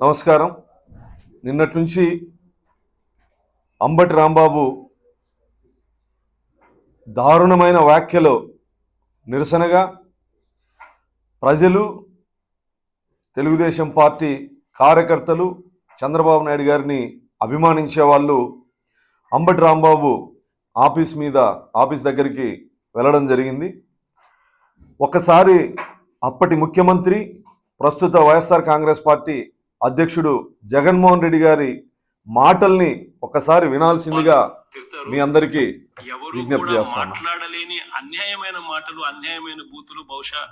నమస్కారం. నిన్నటి నుంచి అంబటి రాంబాబు దారుణమైన వ్యాఖ్యలో నిరసనగా ప్రజలు తెలుగుదేశం పార్టీ కార్యకర్తలు చంద్రబాబు నాయుడు గారిని అభిమానించే వాళ్ళు అంబటి రాంబాబు ఆఫీస్ మీద ఆఫీస్ దగ్గరికి వెళ్ళడం జరిగింది. ఒకసారి అప్పటి ముఖ్యమంత్రి ప్రస్తుత వైఎస్ఆర్ కాంగ్రెస్ పార్టీ అధ్యక్షుడు జగన్మోహన్ రెడ్డి గారి మాటల్ని ఒకసారి వినాల్సిందిగా. మీ అందరికీ ఎవరు విజ్ఞప్తి చేస్తాను. మాట్లాడలేని అన్యాయమైన మాటలు అన్యాయమైన బూతులు బహుశా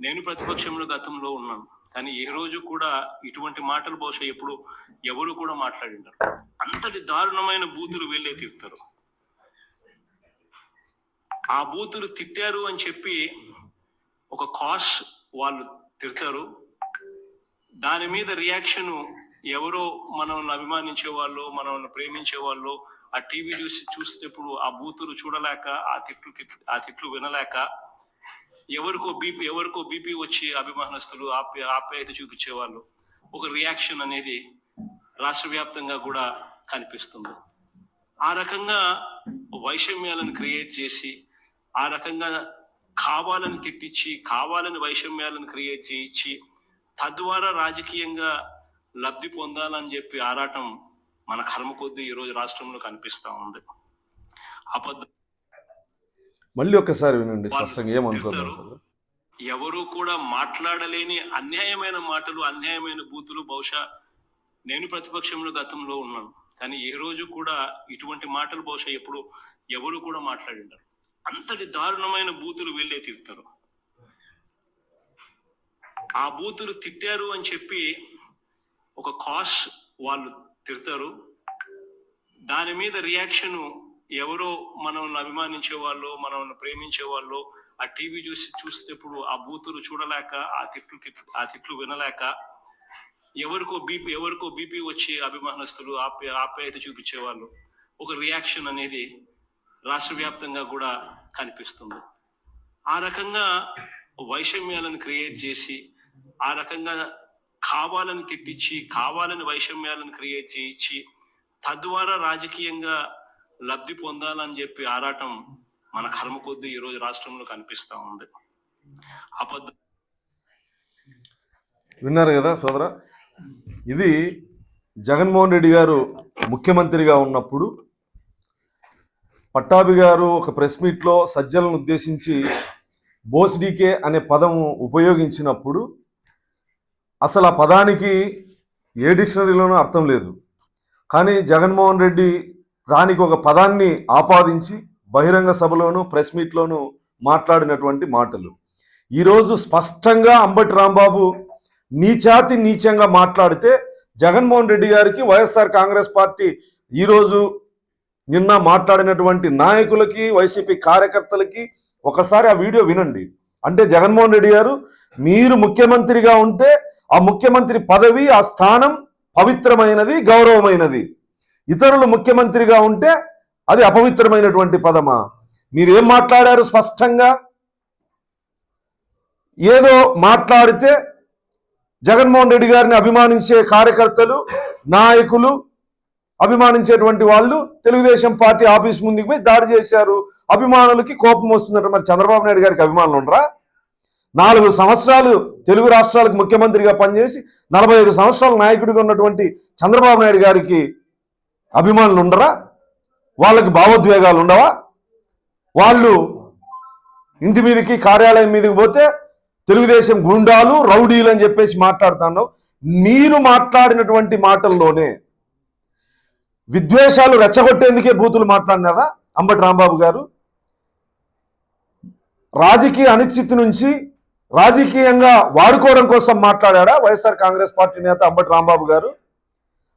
నేను ప్రతిపక్షంలో గతంలో ఉన్నాను కానీ ఏ రోజు కూడా ఇటువంటి మాటలు బహుశా ఎప్పుడు ఎవరు కూడా మాట్లాడిండరు అంతటి దారుణమైన బూతులు వెళ్ళే తిడతారు ఆ బూతులు తిట్టారు అని చెప్పి ఒక కాస్ వాళ్ళు తిడతారు దాని మీద రియాక్షన్ ఎవరో మనల్ని అభిమానించే వాళ్ళు మనల్ని ప్రేమించే వాళ్ళు ఆ టీవీ చూసి చూసేటప్పుడు ఆ బూతులు చూడలేక ఆ తిట్లు తిట్లు ఆ తిట్లు వినలేక ఎవరికో బీపీ ఎవరికో బీపీ వచ్చి అభిమానస్తులు ఆప్య ఆప్యాయత చూపించే వాళ్ళు ఒక రియాక్షన్ అనేది రాష్ట్ర వ్యాప్తంగా కూడా కనిపిస్తుంది. ఆ రకంగా వైషమ్యాలను క్రియేట్ చేసి ఆ రకంగా కావాలని తిట్టించి కావాలని వైషమ్యాలను క్రియేట్ చేయించి తద్వారా రాజకీయంగా లబ్ధి పొందాలని చెప్పి ఆరాటం మన కర్మ కొద్దీ ఈ రోజు రాష్ట్రంలో కనిపిస్తా ఉంది. అబద్ధ మళ్ళీ ఒక్కసారి వినండి స్పష్టంగా. ఎవరు కూడా మాట్లాడలేని అన్యాయమైన మాటలు అన్యాయమైన బూతులు బహుశా నేను ప్రతిపక్షంలో గతంలో ఉన్నాను. కానీ ఏ రోజు కూడా ఇటువంటి మాటలు బహుశా ఎప్పుడు ఎవరు కూడా మాట్లాడిండరు. అంతటి దారుణమైన బూతులు వెళ్ళే తిడతారు. ఆ బూతులు తిట్టారు అని చెప్పి ఒక కాస్ వాళ్ళు తిడతారు. దాని మీద రియాక్షన్ ఎవరో మనల్ని అభిమానించే వాళ్ళు మనల్ని ప్రేమించే వాళ్ళు ఆ టీవీ చూసి చూసేటప్పుడు ఆ బూతులు చూడలేక ఆ తిట్లు తిట్లు ఆ తిట్లు వినలేక ఎవరికో బీపీ ఎవరికో బీపీ వచ్చి అభిమానస్తులు ఆప్య ఆప్యాయత చూపించేవాళ్ళు. ఒక రియాక్షన్ అనేది రాష్ట్ర వ్యాప్తంగా కూడా కనిపిస్తుంది. ఆ రకంగా వైషమ్యాలను క్రియేట్ చేసి ఆ రకంగా కావాలని తిట్టించి కావాలని వైషమ్యాలను క్రియేట్ చేయించి తద్వారా రాజకీయంగా లబ్ధి పొందాలని చెప్పి ఆరాటం మన కర్మ కొద్దీ ఈరోజు రాష్ట్రంలో కనిపిస్తూ ఉంది. అబద్ధ. విన్నారు కదా సోదర? ఇది జగన్మోహన్ రెడ్డి గారు ముఖ్యమంత్రిగా ఉన్నప్పుడు పట్టాభి గారు ఒక ప్రెస్ మీట్లో సజ్జలను ఉద్దేశించి బోస్డీకే అనే పదం ఉపయోగించినప్పుడు అసలు ఆ పదానికి ఏ డిక్షనరీలోనూ అర్థం లేదు. కానీ జగన్మోహన్ రెడ్డి దానికి ఒక పదాన్ని ఆపాదించి బహిరంగ సభలోను ప్రెస్ మీట్లోనూ మాట్లాడినటువంటి మాటలు. ఈరోజు స్పష్టంగా అంబటి రాంబాబు నీచాతి నీచంగా మాట్లాడితే జగన్మోహన్ రెడ్డి గారికి వైఎస్ఆర్ కాంగ్రెస్ పార్టీ ఈరోజు నిన్న మాట్లాడినటువంటి నాయకులకి వైసీపీ కార్యకర్తలకి ఒకసారి ఆ వీడియో వినండి. అంటే జగన్మోహన్ రెడ్డి గారు మీరు ముఖ్యమంత్రిగా ఉంటే ఆ ముఖ్యమంత్రి పదవి ఆ స్థానం పవిత్రమైనది గౌరవమైనది. ఇతరులు ముఖ్యమంత్రిగా ఉంటే అది అపవిత్రమైనటువంటి పదమా? మీరు ఏం మాట్లాడారు స్పష్టంగా? ఏదో మాట్లాడితే జగన్మోహన్ రెడ్డి గారిని అభిమానించే కార్యకర్తలు నాయకులు అభిమానించేటువంటి వాళ్ళు తెలుగుదేశం పార్టీ ఆఫీస్ ముందుకు పోయి దాడి చేశారు. అభిమానులకి కోపం వస్తుందంట. మరి చంద్రబాబు నాయుడు గారికి అభిమానులు ఉండరా? నాలుగు సంవత్సరాలు తెలుగు రాష్ట్రాలకు ముఖ్యమంత్రిగా పనిచేసి నలభై ఐదు సంవత్సరాల నాయకుడిగా ఉన్నటువంటి చంద్రబాబు నాయుడు గారికి అభిమానులు ఉండరా? వాళ్ళకి భావోద్వేగాలు ఉండవా? వాళ్ళు ఇంటి మీదకి కార్యాలయం మీదకి పోతే తెలుగుదేశం గుండాలు రౌడీలు అని చెప్పేసి మాట్లాడుతున్నావు మీరు మాట్లాడినటువంటి మాటల్లోనే విద్వేషాలు రెచ్చగొట్టేందుకే బూతులు మాట్లాడినారా అంబటి రాంబాబు గారు? రాజకీయ అనిశ్చితి నుంచి రాజకీయంగా వాడుకోవడం కోసం మాట్లాడా వైఎస్ఆర్ కాంగ్రెస్ పార్టీ నేత అంబటి రాంబాబు గారు?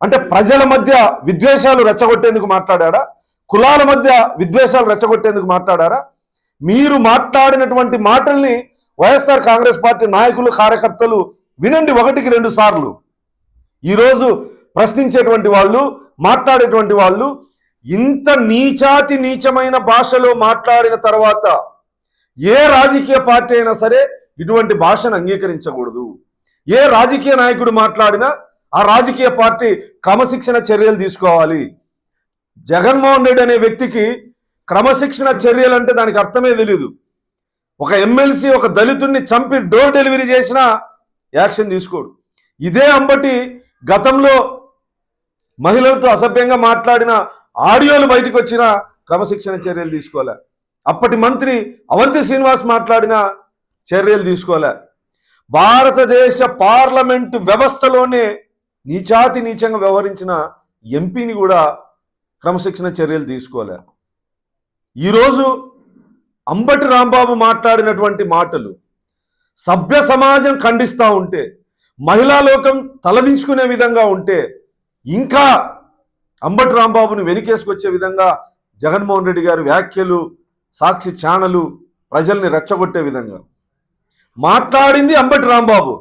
అంటే ప్రజల మధ్య విద్వేషాలు రెచ్చగొట్టేందుకు మాట్లాడా కులాల మధ్య విద్వేషాలు రెచ్చగొట్టేందుకు మాట్లాడారా? మీరు మాట్లాడినటువంటి మాటల్ని వైఎస్ఆర్ కాంగ్రెస్ పార్టీ నాయకులు కార్యకర్తలు వినండి ఒకటికి రెండు సార్లు. ఈరోజు ప్రశ్నించేటువంటి వాళ్ళు మాట్లాడేటువంటి వాళ్ళు ఇంత నీచాతి నీచమైన భాషలో మాట్లాడిన తర్వాత ఏ రాజకీయ పార్టీ అయినా సరే ఇటువంటి భాషను అంగీకరించకూడదు. ఏ రాజకీయ నాయకుడు మాట్లాడినా ఆ రాజకీయ పార్టీ క్రమశిక్షణ చర్యలు తీసుకోవాలి. జగన్మోహన్ రెడ్డి అనే వ్యక్తికి క్రమశిక్షణ చర్యలు అంటే దానికి అర్థమే తెలియదు ఒక ఎమ్మెల్సీ ఒక దళితుడిని చంపి డోర్ డెలివరీ చేసినా యాక్షన్ తీసుకోడు. ఇదే అంబటి గతంలో మహిళలతో అసభ్యంగా మాట్లాడిన ఆడియోలు బయటకు వచ్చినా క్రమశిక్షణ చర్యలు తీసుకోలే. అప్పటి మంత్రి అవంతి శ్రీనివాస్ మాట్లాడిన చర్యలు తీసుకోలే. భారతదేశ పార్లమెంటు వ్యవస్థలోనే నీచాతి నీచంగా వ్యవహరించిన ఎంపీని కూడా క్రమశిక్షణ చర్యలు తీసుకోలే. ఈరోజు అంబటి రాంబాబు మాట్లాడినటువంటి మాటలు సభ్య సమాజం ఖండిస్తూ ఉంటే మహిళా లోకం తలదించుకునే విధంగా ఉంటే ఇంకా అంబటి రాంబాబుని వెనుకేసుకొచ్చే విధంగా జగన్మోహన్ రెడ్డి గారి వ్యాఖ్యలు సాక్షి ఛానలు ప్రజల్ని రెచ్చగొట్టే విధంగా. మాట్లాడింది అంబటి రాంబాబు.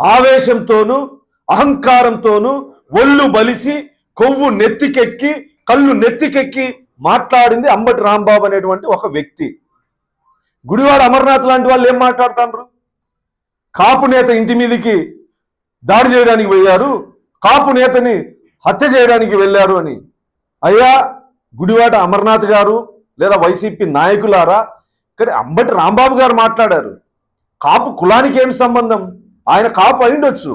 ఆవేశంతోనూ అహంకారంతోనూ ఒళ్ళు బలిసి కొవ్వు నెత్తికెక్కి కళ్ళు నెత్తికెక్కి మాట్లాడింది అంబటి రాంబాబు అనేటువంటి ఒక వ్యక్తి. గుడివాడ అమర్నాథ్ లాంటి వాళ్ళు ఏం మాట్లాడుతాండ్రు? కాపు నేత ఇంటి మీదకి దాడి చేయడానికి పోయారు. కాపు నేతని హత్య చేయడానికి వెళ్ళారు అని. అయ్యా గుడివాడ అమర్నాథ్ గారు లేదా వైసీపీ నాయకులారా ఇక్కడ అంబటి రాంబాబు గారు మాట్లాడారు. కాపు కులానికి ఏం సంబంధం? ఆయన కాపు అయిండొచ్చు.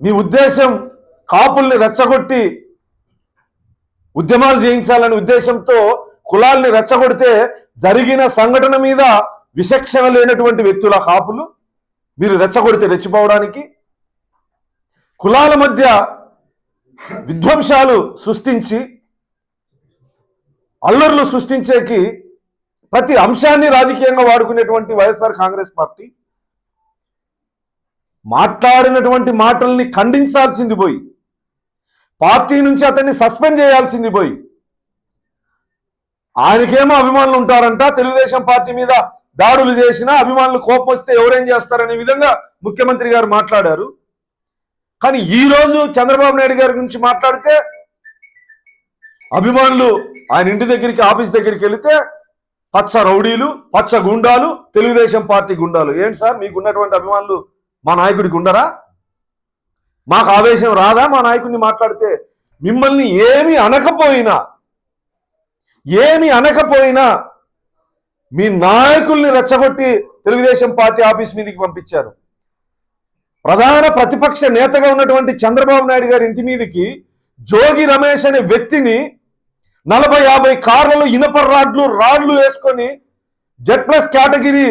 మీ ఉద్దేశం కాపుల్ని రెచ్చగొట్టి ఉద్యమాలు చేయించాలనే ఉద్దేశంతో కులాల్ని రెచ్చగొడితే జరిగిన సంఘటన మీద విచక్షణ లేనటువంటి వ్యక్తుల కాపులు మీరు రెచ్చగొడితే రెచ్చిపోవడానికి? కులాల మధ్య విధ్వంసాలు సృష్టించి అల్లర్లు సృష్టించేకి ప్రతి అంశాన్ని రాజకీయంగా వాడుకునేటువంటి వైఎస్ఆర్ కాంగ్రెస్ పార్టీ మాట్లాడినటువంటి మాటల్ని ఖండించాల్సింది పోయి పార్టీ నుంచి అతన్ని సస్పెండ్ చేయాల్సింది పోయి ఆయనకేమో అభిమానులు ఉంటారంట తెలుగుదేశం పార్టీ మీద దాడులు చేసినా అభిమానులు కోపం వస్తే ఎవరేం చేస్తారనే విధంగా ముఖ్యమంత్రి గారు మాట్లాడారు. కానీ ఈ రోజు చంద్రబాబు నాయుడు గారి గురించి మాట్లాడితే అభిమానులు ఆయన ఇంటి దగ్గరికి ఆఫీస్ దగ్గరికి వెళితే పచ్చ రౌడీలు పచ్చ గుండాలు తెలుగుదేశం పార్టీ గుండాలు. ఏంటి సార్? మీకు ఉన్నటువంటి అభిమానులు మా నాయకుడికి ఉండరా? మాకు ఆవేశం రాదా మా నాయకుడిని మాట్లాడితే? మిమ్మల్ని ఏమి అనకపోయినా ఏమి అనకపోయినా మీ నాయకుల్ని రెచ్చగొట్టి తెలుగుదేశం పార్టీ ఆఫీస్ మీదకి పంపించారు. ప్రధాన ప్రతిపక్ష నేతగా ఉన్నటువంటి చంద్రబాబు నాయుడు గారి ఇంటి మీదకి జోగి రమేష్ అనే వ్యక్తిని నలభై యాభై కార్లలో ఇనప రాడ్లు రాడ్లు వేసుకొని జెడ్ ప్లస్ కేటగిరీ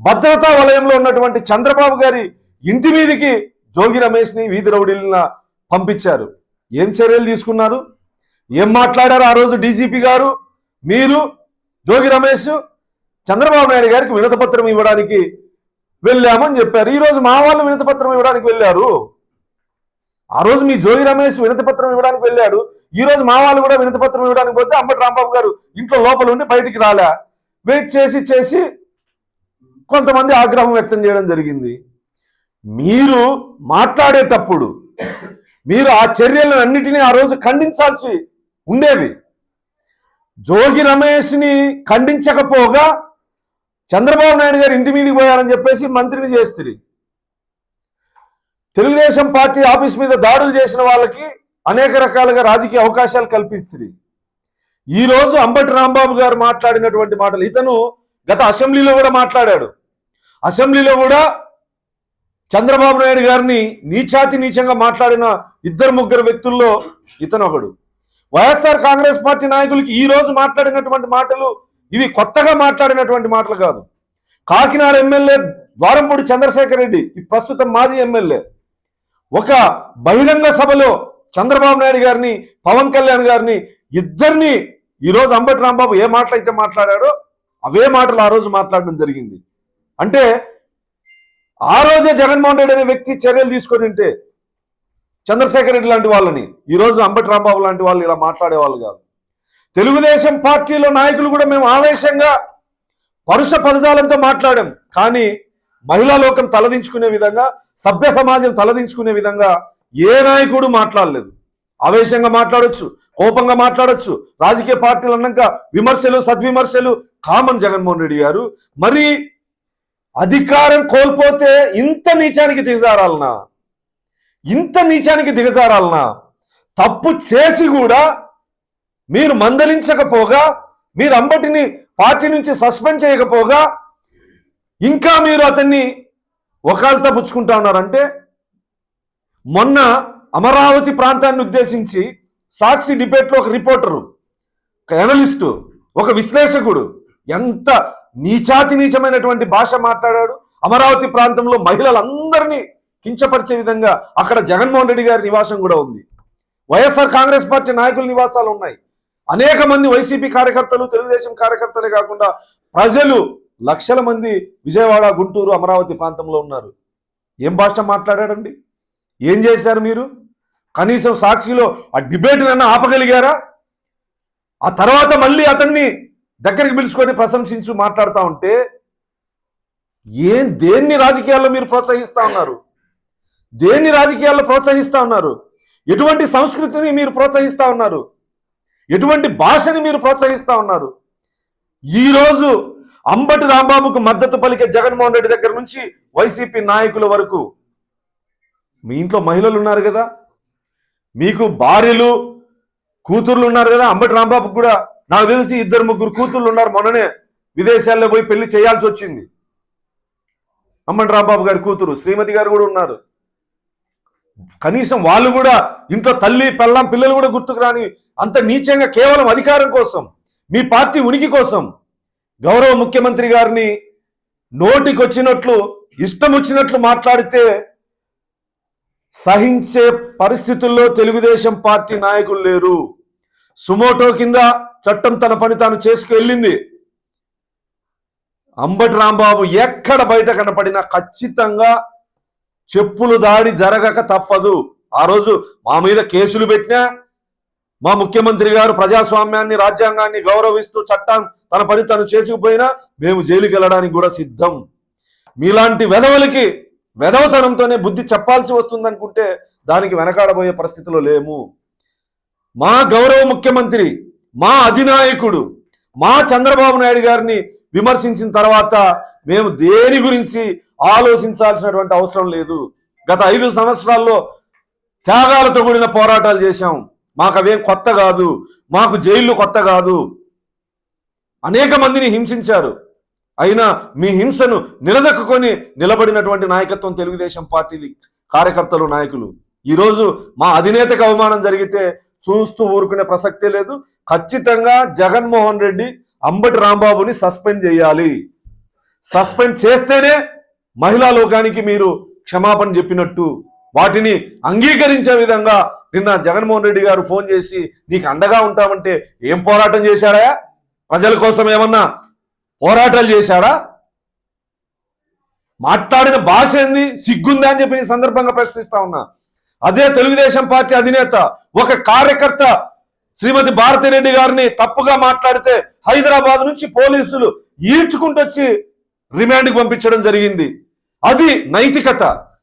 భద్రతా వలయంలో ఉన్నటువంటి చంద్రబాబు గారి ఇంటి మీదకి జోగి రమేష్ని వీధి రౌడీలన పంపించారు. ఏం చర్యలు తీసుకున్నారు? ఏం మాట్లాడారు ఆ రోజు డీజీపీ గారు? మీరు జోగి రమేష్ చంద్రబాబు నాయుడు గారికి వినతపత్రం ఇవ్వడానికి వెళ్ళామని చెప్పారు. ఈరోజు మా వాళ్ళు వినతపత్రం ఇవ్వడానికి వెళ్ళారు. ఆ రోజు మీ జోగి రమేష్ వినతిపత్రం ఇవ్వడానికి వెళ్ళాడు. ఈ రోజు మా వాళ్ళు కూడా వినతిపత్రం ఇవ్వడానికి పోతే అంబటి రాంబాబు గారు ఇంట్లో లోపల ఉండి బయటికి రాలే. వెయిట్ చేసి చేసి కొంతమంది ఆగ్రహం వ్యక్తం చేయడం జరిగింది. మీరు మాట్లాడేటప్పుడు మీరు ఆ చర్యలను అన్నిటినీ ఆ రోజు ఖండించాల్సి ఉండేది. జోగి రమేష్ని ఖండించకపోగా చంద్రబాబు నాయుడు గారు ఇంటి మీదకి పోయారని చెప్పేసి మంత్రిని చేస్తుంది తెలుగుదేశం పార్టీ ఆఫీస్ మీద దాడులు చేసిన వాళ్ళకి అనేక రకాలుగా రాజకీయ అవకాశాలు కల్పిస్తుంది. ఈ రోజు అంబటి రాంబాబు గారు మాట్లాడినటువంటి మాటలు ఇతను గత అసెంబ్లీలో కూడా మాట్లాడాడు. అసెంబ్లీలో కూడా చంద్రబాబు నాయుడు గారిని నీచాతి నీచంగా మాట్లాడిన ఇద్దరు ముగ్గురు వ్యక్తుల్లో ఇతను ఒకడు. వైఎస్ఆర్ కాంగ్రెస్ పార్టీ నాయకులకి ఈ రోజు మాట్లాడినటువంటి మాటలు ఇవి కొత్తగా మాట్లాడినటువంటి మాటలు కాదు. కాకినాడ ఎమ్మెల్యే ద్వారంపూడి చంద్రశేఖర్ రెడ్డి ఈ ప్రస్తుతం మాజీ ఎమ్మెల్యే. ఒక బహిరంగ సభలో చంద్రబాబు నాయుడు గారిని పవన్ కళ్యాణ్ గారిని ఇద్దరిని ఈరోజు అంబటి రాంబాబు ఏ మాటలు అయితే మాట్లాడాడో అవే మాటలు ఆ రోజు మాట్లాడడం జరిగింది. అంటే ఆ రోజే జగన్మోహన్ రెడ్డి అనే వ్యక్తి చర్యలు తీసుకొని ఉంటే చంద్రశేఖర్ రెడ్డి లాంటి వాళ్ళని ఈరోజు అంబటి రాంబాబు లాంటి వాళ్ళు ఇలా మాట్లాడేవాళ్ళు కాదు. తెలుగుదేశం పార్టీలో నాయకులు కూడా మేము ఆవేశంగా పరుష పదజాలంతో మాట్లాడాం. కానీ మహిళా లోకం తలదించుకునే విధంగా సభ్య సమాజం తలదించుకునే విధంగా ఏ నాయకుడు మాట్లాడలేదు. ఆవేశంగా మాట్లాడొచ్చు కోపంగా మాట్లాడొచ్చు రాజకీయ పార్టీలు అన్నాక విమర్శలు సద్విమర్శలు కామన్ జగన్మోహన్ రెడ్డి గారు. మరి అధికారం కోల్పోతే ఇంత నీచానికి దిగజారాలనా? ఇంత నీచానికి దిగజారాలనా? తప్పు చేసి కూడా మీరు మందలించకపోగా మీరు అంబటిని పార్టీ నుంచి సస్పెండ్ చేయకపోగా ఇంకా మీరు అతన్ని ఒకళ్ళతో పుచ్చుకుంటా ఉన్నారంటే మొన్న అమరావతి ప్రాంతాన్ని ఉద్దేశించి సాక్షి డిబేట్లో ఒక రిపోర్టరు ఒక అనలిస్టు ఒక విశ్లేషకుడు ఎంత నీచాతి నీచమైనటువంటి భాష మాట్లాడాడు. అమరావతి ప్రాంతంలో మహిళలందరినీ కించపరిచే విధంగా అక్కడ జగన్మోహన్ రెడ్డి గారి నివాసం కూడా ఉంది. వైఎస్ఆర్ కాంగ్రెస్ పార్టీ నాయకుల నివాసాలు ఉన్నాయి. అనేక మంది వైసీపీ కార్యకర్తలు తెలుగుదేశం కార్యకర్తలే కాకుండా ప్రజలు లక్షల మంది విజయవాడ గుంటూరు అమరావతి ప్రాంతంలో ఉన్నారు. ఏం భాష మాట్లాడాడండి? ఏం చేశారు మీరు? కనీసం సాక్షిలో ఆ డిబేట్నన్నా ఆపగలిగారా? ఆ తర్వాత మళ్ళీ అతన్ని దగ్గరికి పిలుచుకొని ప్రశంసించు మాట్లాడుతూ ఉంటే ఏం దేన్ని రాజకీయాల్లో మీరు ప్రోత్సహిస్తూ ఉన్నారు? దేన్ని రాజకీయాల్లో ప్రోత్సహిస్తూ ఉన్నారు? ఎటువంటి సంస్కృతిని మీరు ప్రోత్సహిస్తూ ఉన్నారు? ఎటువంటి భాషని మీరు ప్రోత్సహిస్తూ ఉన్నారు? ఈరోజు అంబటి రాంబాబుకు మద్దతు పలికే జగన్మోహన్ రెడ్డి దగ్గర నుంచి వైసీపీ నాయకుల వరకు మీ ఇంట్లో మహిళలు ఉన్నారు కదా? మీకు భార్యలు కూతుర్లు ఉన్నారు కదా? అంబటి రాంబాబుకు కూడా నాకు తెలిసి ఇద్దరు ముగ్గురు కూతుర్లు ఉన్నారు. మొన్ననే విదేశాల్లో పోయి పెళ్ళి చేయాల్సి వచ్చింది. అంబటి రాంబాబు గారి కూతురు శ్రీమతి గారు కూడా ఉన్నారు. కనీసం వాళ్ళు కూడా ఇంట్లో తల్లి పెళ్ళాం పిల్లలు కూడా గుర్తుకు రాని అంత నీచంగా కేవలం అధికారం కోసం మీ పార్టీ ఉనికి కోసం గౌరవ ముఖ్యమంత్రి గారిని నోటికొచ్చినట్లు ఇష్టం వచ్చినట్లు మాట్లాడితే సహించే పరిస్థితుల్లో తెలుగుదేశం పార్టీ నాయకులు లేరు. సుమోటో కింద చట్టం తన పని తాను చేసుకువెళ్ళింది అంబటి రాంబాబు ఎక్కడ బయట కనపడినా ఖచ్చితంగా చెప్పులు దాడి జరగక తప్పదు. ఆ రోజు మా మీద కేసులు పెట్టినా మా ముఖ్యమంత్రి గారు ప్రజాస్వామ్యాన్ని రాజ్యాంగాన్ని గౌరవిస్తూ చట్టం తన పని తను చేసుకుపోయినా మేము జైలుకి వెళ్ళడానికి కూడా సిద్ధం. మీలాంటి వెధవలకి వెధవతనంతోనే బుద్ధి చెప్పాల్సి వస్తుందనుకుంటే దానికి వెనకాడబోయే పరిస్థితిలో లేము. మా గౌరవ ముఖ్యమంత్రి మా అధినాయకుడు మా చంద్రబాబు నాయుడు గారిని విమర్శించిన తర్వాత మేము దేని గురించి ఆలోచించాల్సినటువంటి అవసరం లేదు. గత ఐదు సంవత్సరాల్లో త్యాగాలతో కూడిన పోరాటాలు చేశాం. మాకు అవేం కొత్త కాదు. మాకు జైళ్ళు కొత్త కాదు. అనేక మందిని హింసించారు. అయినా మీ హింసను నిలదొక్కుకొని నిలబడినటువంటి నాయకత్వం తెలుగుదేశం పార్టీది కార్యకర్తలు నాయకులు. ఈరోజు మా అధినేతకు అవమానం జరిగితే చూస్తూ ఊరుకునే ప్రసక్తే లేదు. ఖచ్చితంగా జగన్మోహన్ రెడ్డి అంబటి రాంబాబుని సస్పెండ్ చేయాలి. సస్పెండ్ చేస్తేనే మహిళా లోకానికి మీరు క్షమాపణ చెప్పినట్టు వాటిని అంగీకరించే విధంగా నిన్న జగన్మోహన్ రెడ్డి గారు ఫోన్ చేసి నీకు అండగా ఉంటామంటే ఏం పోరాటం చేశారా? ప్రజల కోసం ఏమన్నా పోరాటాలు చేశారా మాట్లాడిన భాష ఏంది? సిగ్గుందా అని చెప్పి ఈ సందర్భంగా ప్రశ్నిస్తా ఉన్నా. అదే తెలుగుదేశం పార్టీ అధినేత ఒక కార్యకర్త శ్రీమతి భారతిరెడ్డి గారిని తప్పుగా మాట్లాడితే హైదరాబాద్ నుంచి పోలీసులు ఈడ్చుకుంటొచ్చి రిమాండ్కి పంపించడం జరిగింది. అది నైతికత.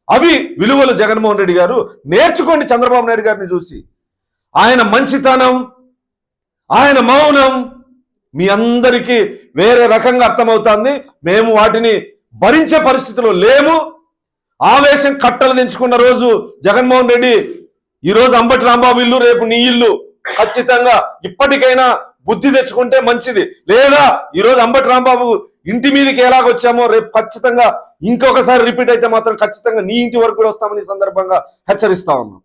అవి విలువలు జగన్మోహన్ రెడ్డి గారు. నేర్చుకోండి చంద్రబాబు నాయుడు గారిని చూసి. ఆయన మంచితనం ఆయన మౌనం మీ అందరికీ వేరే రకంగా అర్థమవుతుంది. మేము వాటిని భరించే పరిస్థితిలో లేము. ఆవేశం కట్టలు దించుకున్న రోజు జగన్మోహన్ రెడ్డి ఈరోజు అంబటి రాంబాబు ఇల్లు రేపు నీ ఇల్లు. ఖచ్చితంగా ఇప్పటికైనా బుద్ధి తెచ్చుకుంటే మంచిది. లేదా ఈరోజు అంబటి రాంబాబు ఇంటి మీదకి ఎలాగొచ్చామో రేపు ఖచ్చితంగా ఇంకొకసారి రిపీట్ అయితే మాత్రం ఖచ్చితంగా నీ ఇంటి వరకు కూడా వస్తామని సందర్భంగా హెచ్చరిస్తా ఉన్నాం.